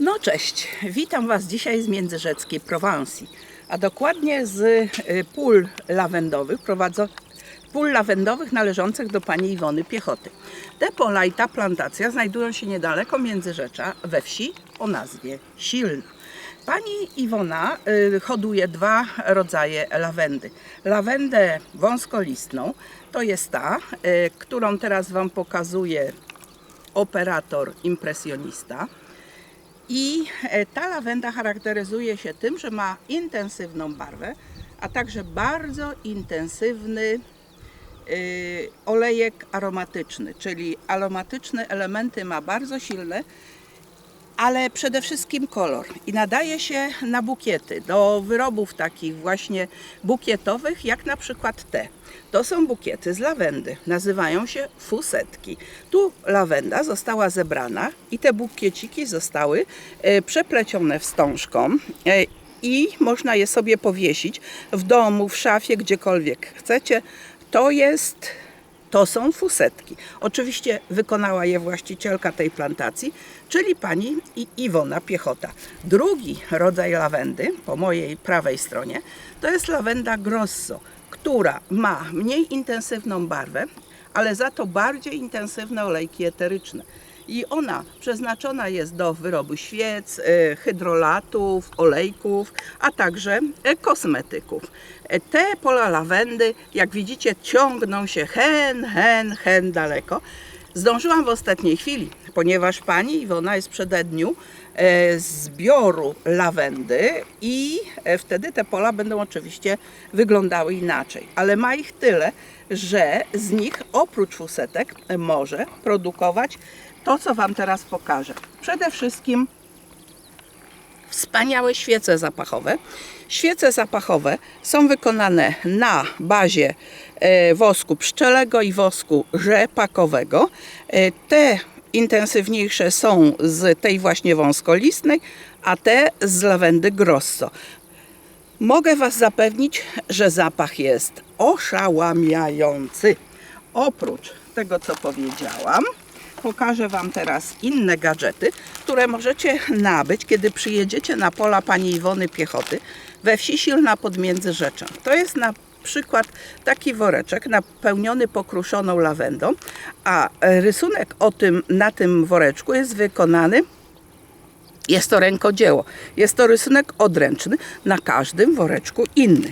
No cześć, witam Was dzisiaj z międzyrzeckiej Prowansji, a dokładnie z y, pól lawendowych, prowadzo, pól lawendowych należących do pani Iwony Piechoty. Te pola i ta plantacja znajdują się niedaleko Międzyrzecza we wsi o nazwie Silna. Pani Iwona y, hoduje dwa rodzaje lawendy. Lawendę wąskolistną, to jest ta, y, którą teraz Wam pokazuje operator impresjonista. I e, ta lawenda charakteryzuje się tym, że ma intensywną barwę, a także bardzo intensywny y, olejek aromatyczny, czyli aromatyczne elementy ma bardzo silne, ale przede wszystkim kolor i nadaje się na bukiety, do wyrobów takich właśnie bukietowych, jak na przykład te. To są bukiety z lawendy, nazywają się fusetki. Tu lawenda została zebrana i te bukieciki zostały e, przeplecione wstążką e, i można je sobie powiesić w domu, w szafie, gdziekolwiek chcecie. To jest to są fusetki. Oczywiście wykonała je właścicielka tej plantacji, czyli pani Iwona Piechota. Drugi rodzaj lawendy, po mojej prawej stronie, to jest lawenda grosso, która ma mniej intensywną barwę, ale za to bardziej intensywne olejki eteryczne. I ona przeznaczona jest do wyrobu świec, e, hydrolatów, olejków, a także e, kosmetyków. E, Te pola lawendy, jak widzicie, ciągną się hen, hen, hen daleko. Zdążyłam w ostatniej chwili, ponieważ pani Iwona jest w przededniu e, zbioru lawendy i wtedy te pola będą oczywiście wyglądały inaczej. Ale ma ich tyle, że z nich oprócz fusetek może produkować to, co Wam teraz pokażę. Przede wszystkim wspaniałe świece zapachowe. Świece zapachowe są wykonane na bazie e, wosku pszczelego i wosku rzepakowego. E, Te intensywniejsze są z tej właśnie wąskolistnej, a te z lawendy grosso. Mogę Was zapewnić, że zapach jest oszałamiający. Oprócz tego, co powiedziałam, pokażę Wam teraz inne gadżety, które możecie nabyć, kiedy przyjedziecie na pola pani Iwony Piechoty we wsi Silna pod Międzyrzeczem. To jest na przykład taki woreczek napełniony pokruszoną lawendą, a rysunek o tym, na tym woreczku jest wykonany jest to rękodzieło. Jest to rysunek odręczny, na każdym woreczku inny.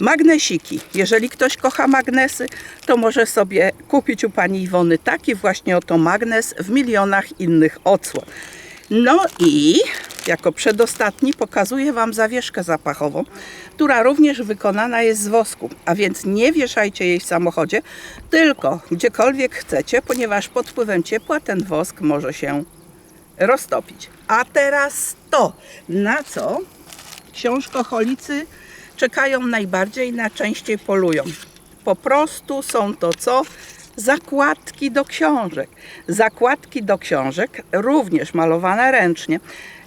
Magnesiki. Jeżeli ktoś kocha magnesy, to może sobie kupić u pani Iwony taki właśnie oto magnes w milionach innych odsłon. No i jako przedostatni pokazuję Wam zawieszkę zapachową, która również wykonana jest z wosku, a więc nie wieszajcie jej w samochodzie, tylko gdziekolwiek chcecie, ponieważ pod wpływem ciepła ten wosk może się roztopić. A teraz to, na co książkoholicy czekają najbardziej, najczęściej polują. Po prostu są to co? Zakładki do książek. Zakładki do książek, również malowane ręcznie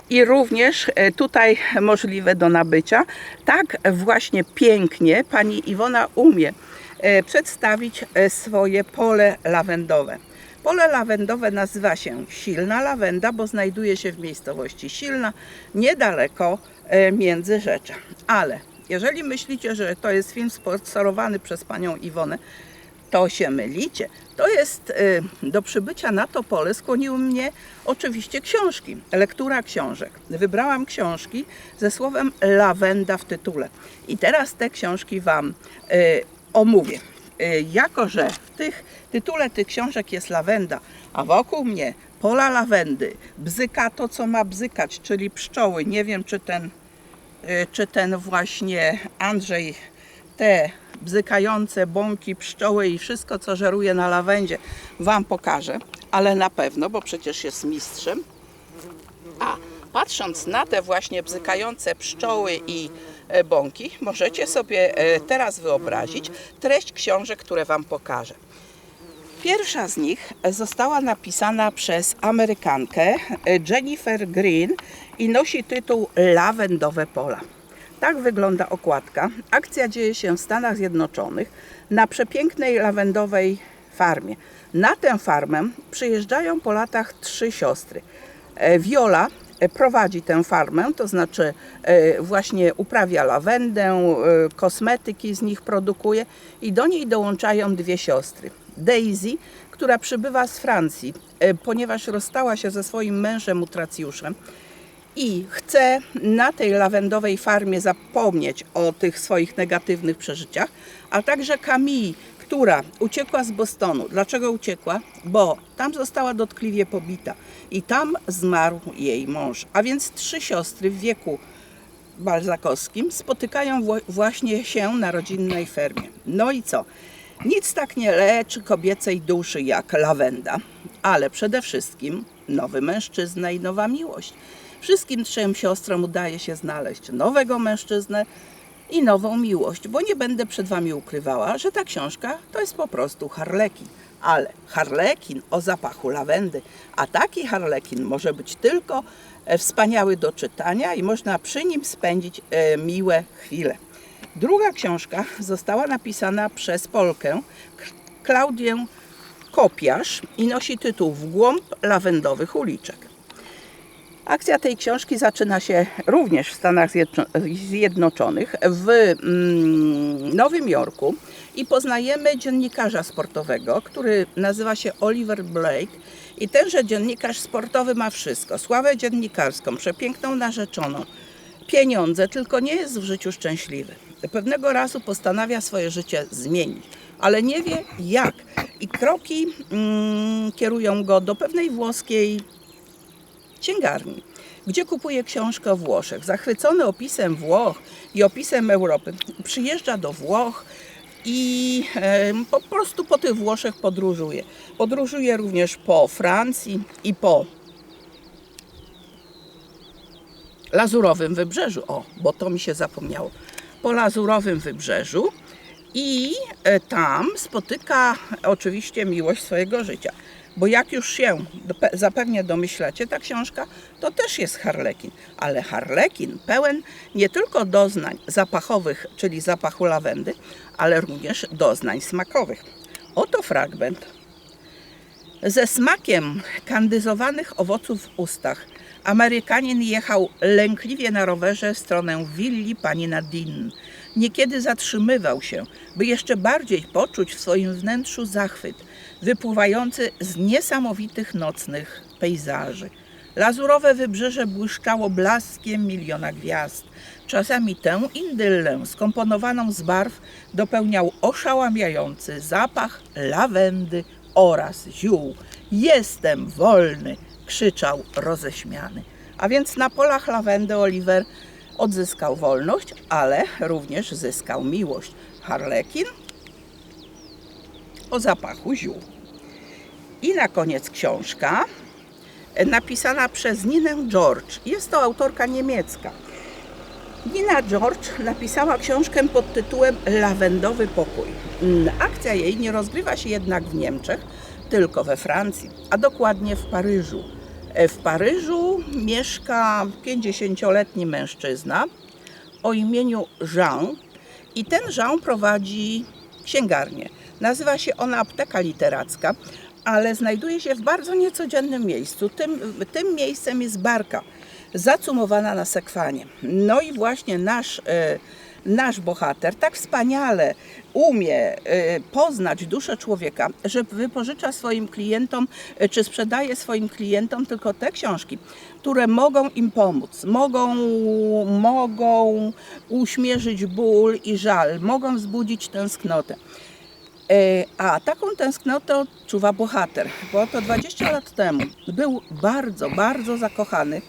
i również e, tutaj możliwe do nabycia. Tak właśnie pięknie pani Iwona umie e, przedstawić e, swoje pole lawendowe. Pole lawendowe nazywa się Silna Lawenda, bo znajduje się w miejscowości Silna, niedaleko Międzyrzecza. Ale jeżeli myślicie, że to jest film sponsorowany przez panią Iwonę, to się mylicie. To jest e, do przybycia na to pole skłoniły mnie oczywiście książki, lektura książek. Wybrałam książki ze słowem lawenda w tytule. I teraz te książki Wam e, omówię. E, Jako, że w tych tytule tych książek jest lawenda, a wokół mnie pola lawendy, bzyka to, co ma bzykać, czyli pszczoły. Nie wiem, czy ten, czy ten właśnie Andrzej te bzykające bąki, pszczoły i wszystko, co żeruje na lawendzie, Wam pokaże, ale na pewno, bo przecież jest mistrzem. A patrząc na te właśnie bzykające pszczoły i e, bąki, możecie sobie e, teraz wyobrazić treść książek, które Wam pokażę. Pierwsza z nich została napisana przez Amerykankę Jennifer Green i nosi tytuł Lawendowe pola. Tak wygląda okładka. Akcja dzieje się w Stanach Zjednoczonych na przepięknej lawendowej farmie. Na tę farmę przyjeżdżają po latach trzy siostry. E, Viola, e, prowadzi tę farmę, to znaczy e, właśnie uprawia lawendę, kosmetyki z nich produkuje i do niej dołączają dwie siostry. Daisy, która przybywa z Francji, e, ponieważ rozstała się ze swoim mężem Utracjuszem i chce na tej lawendowej farmie zapomnieć o tych swoich negatywnych przeżyciach, a także Camille, która uciekła z Bostonu. Dlaczego uciekła? Bo tam została dotkliwie pobita i tam zmarł jej mąż. A więc trzy siostry w wieku balzakowskim spotykają właśnie się na rodzinnej fermie. No i co? Nic tak nie leczy kobiecej duszy jak lawenda, ale przede wszystkim nowy mężczyzna i nowa miłość. Wszystkim trzem siostrom udaje się znaleźć nowego mężczyznę i nową miłość, bo nie będę przed Wami ukrywała, że ta książka to jest po prostu harlekin. Ale harlekin o zapachu lawendy, a taki harlekin może być tylko e, wspaniały do czytania i można przy nim spędzić e, miłe chwile. Druga książka została napisana przez Polkę Klaudię Kopiarz i nosi tytuł W głąb lawendowych uliczek. Akcja tej książki zaczyna się również w Stanach Zjedno- Zjednoczonych, w mm, Nowym Jorku i poznajemy dziennikarza sportowego, który nazywa się Oliver Blake i tenże dziennikarz sportowy ma wszystko, sławę dziennikarską, przepiękną narzeczoną, pieniądze, tylko nie jest w życiu szczęśliwy. Pewnego razu postanawia swoje życie zmienić, ale nie wie jak i kroki mm, kierują go do pewnej włoskiej księgarni, gdzie kupuje książkę o Włoszech. Zachwycony opisem Włoch i opisem Europy, przyjeżdża do Włoch i po prostu po tych Włoszech podróżuje. Podróżuje również po Francji i po Lazurowym Wybrzeżu. O, bo to mi się zapomniało. Po Lazurowym Wybrzeżu i e, tam spotyka oczywiście miłość swojego życia. Bo jak już się zapewnie domyślacie, ta książka to też jest harlekin, ale harlekin pełen nie tylko doznań zapachowych, czyli zapachu lawendy, ale również doznań smakowych. Oto fragment ze smakiem kandyzowanych owoców w ustach Amerykanin jechał lękliwie na rowerze w stronę willi pani Nadine. Niekiedy zatrzymywał się, by jeszcze bardziej poczuć w swoim wnętrzu zachwyt, wypływający z niesamowitych nocnych pejzaży. Lazurowe wybrzeże błyszczało blaskiem miliona gwiazd. Czasami tę indyllę skomponowaną z barw dopełniał oszałamiający zapach lawendy oraz ziół. Jestem wolny! Krzyczał roześmiany. A więc na polach lawendy Oliver odzyskał wolność, ale również zyskał miłość. Harlekin o zapachu ziół. I na koniec książka e, napisana przez Ninę George. Jest to autorka niemiecka. Nina George napisała książkę pod tytułem Lawendowy pokój. Mm, Akcja jej nie rozgrywa się jednak w Niemczech, tylko we Francji, a dokładnie w Paryżu. E, W Paryżu mieszka 50-letni mężczyzna o imieniu Jean i ten Jean prowadzi księgarnię. Nazywa się ona Apteka Literacka, ale znajduje się w bardzo niecodziennym miejscu. Tym, tym miejscem jest barka zacumowana na sekwanie. No i właśnie nasz, e, nasz bohater tak wspaniale umie e, poznać duszę człowieka, że wypożycza swoim klientom, e, czy sprzedaje swoim klientom tylko te książki, które mogą im pomóc, mogą, mogą uśmierzyć ból i żal, mogą wzbudzić tęsknotę. E, A taką tęsknotę odczuwa bohater, bo to 20 lat temu był bardzo, bardzo zakochany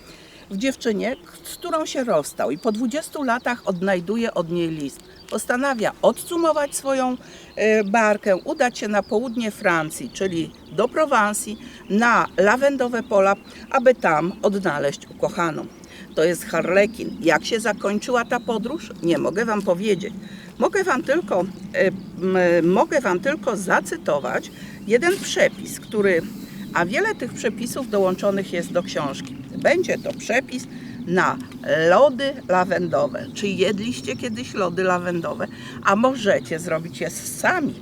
w dziewczynie, z którą się rozstał i po 20 latach odnajduje od niej list. Postanawia odsumować swoją e, barkę, udać się na południe Francji, czyli do Prowansji, na lawendowe pola, aby tam odnaleźć ukochaną. To jest Harlekin. Jak się zakończyła ta podróż? Nie mogę Wam powiedzieć. Mogę Wam tylko, e, m, mogę wam tylko zacytować jeden przepis, który, a wiele tych przepisów dołączonych jest do książki. Będzie to przepis na lody lawendowe. Czy jedliście kiedyś lody lawendowe? A możecie zrobić je sami.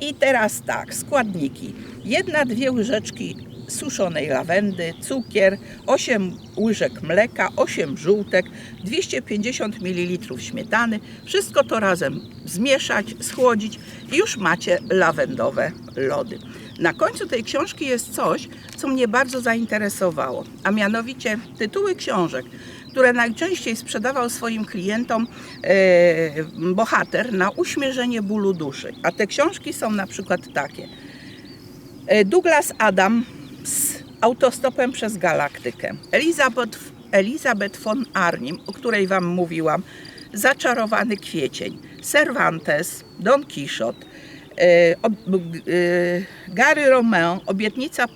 I teraz tak, składniki. Jedna, dwie łyżeczki suszonej lawendy, cukier, 8 łyżek mleka, 8 żółtek, 250 ml śmietany. Wszystko to razem zmieszać, schłodzić i już macie lawendowe lody. Na końcu tej książki jest coś, co mnie bardzo zainteresowało, a mianowicie tytuły książek, które najczęściej sprzedawał swoim klientom e, bohater na uśmierzenie bólu duszy. A te książki są na przykład takie. E, Douglas Adam z autostopem przez galaktykę. Elizabeth, Elizabeth von Arnim, o której Wam mówiłam. Zaczarowany kwiecień. Cervantes, Don Quixote. Ob, e, Gary Romeo, Obietnica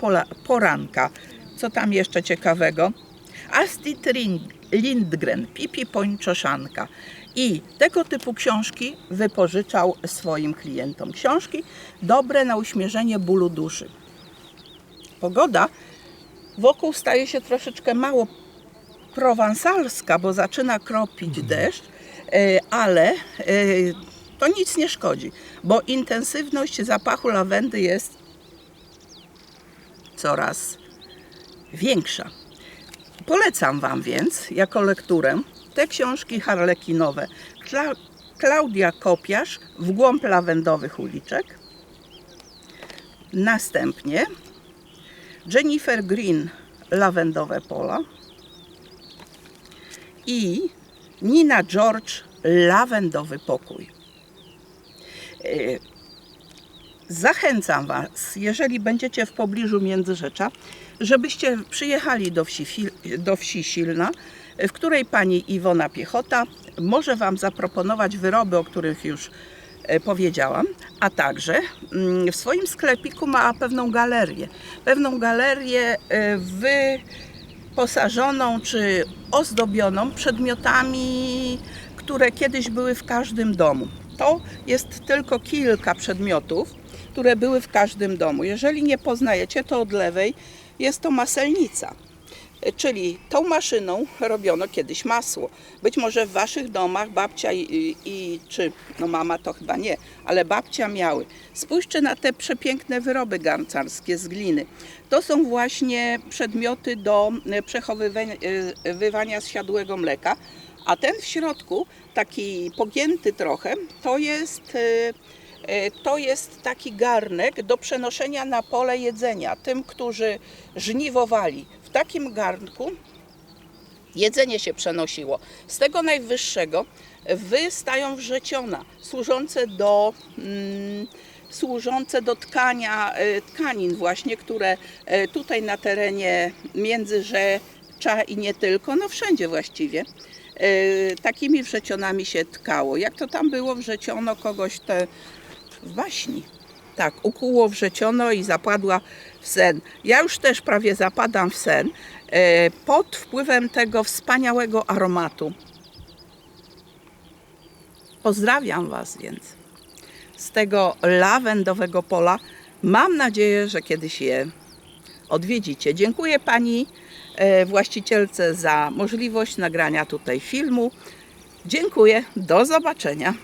poranka. Co tam jeszcze ciekawego? Astrid Lindgren, Pipi Pończoszanka. I tego typu książki wypożyczał swoim klientom. Książki dobre na uśmierzenie bólu duszy. Pogoda wokół staje się troszeczkę mało prowansalska, bo zaczyna kropić deszcz, e, ale to nic nie szkodzi, bo intensywność zapachu lawendy jest coraz większa. Polecam Wam więc jako lekturę te książki harlekinowe Kla- Klaudia Kopiarz w głąb lawendowych uliczek. Następnie Jennifer Green Lawendowe pola i Nina George Lawendowy pokój. E, Zachęcam Was, jeżeli będziecie w pobliżu Międzyrzecza, żebyście przyjechali do wsi, do wsi Silna, w której pani Iwona Piechota może Wam zaproponować wyroby, o których już e, powiedziałam, a także mm, w swoim sklepiku ma pewną galerię. Pewną galerię e, wyposażoną czy ozdobioną przedmiotami, które kiedyś były w każdym domu. To jest tylko kilka przedmiotów, które były w każdym domu. Jeżeli nie poznajecie, to od lewej jest to maselnica. E, Czyli tą maszyną robiono kiedyś masło. Być może w waszych domach babcia i, i, czy no mama to chyba nie, ale babcia miały. Spójrzcie na te przepiękne wyroby garncarskie z gliny. To są właśnie przedmioty do e, przechowywania zsiadłego mleka, a ten w środku, taki pogięty trochę, to jest e, E, To jest taki garnek do przenoszenia na pole jedzenia tym, którzy żniwowali. W takim garnku jedzenie się przenosiło. Z tego najwyższego wystają wrzeciona, służące do, mm, służące do tkania e, tkanin właśnie, które tutaj na terenie Międzyrzecza i nie tylko, no wszędzie właściwie, takimi wrzecionami się tkało. Jak to tam było, wrzeciono kogoś te w baśni. Tak, ukuło wrzeciono i zapadła w sen. Ja już też prawie zapadam w sen e, pod wpływem tego wspaniałego aromatu. Pozdrawiam Was więc z tego lawendowego pola. Mam nadzieję, że kiedyś je odwiedzicie. Dziękuję Pani e, właścicielce za możliwość nagrania tutaj filmu. Dziękuję, do zobaczenia.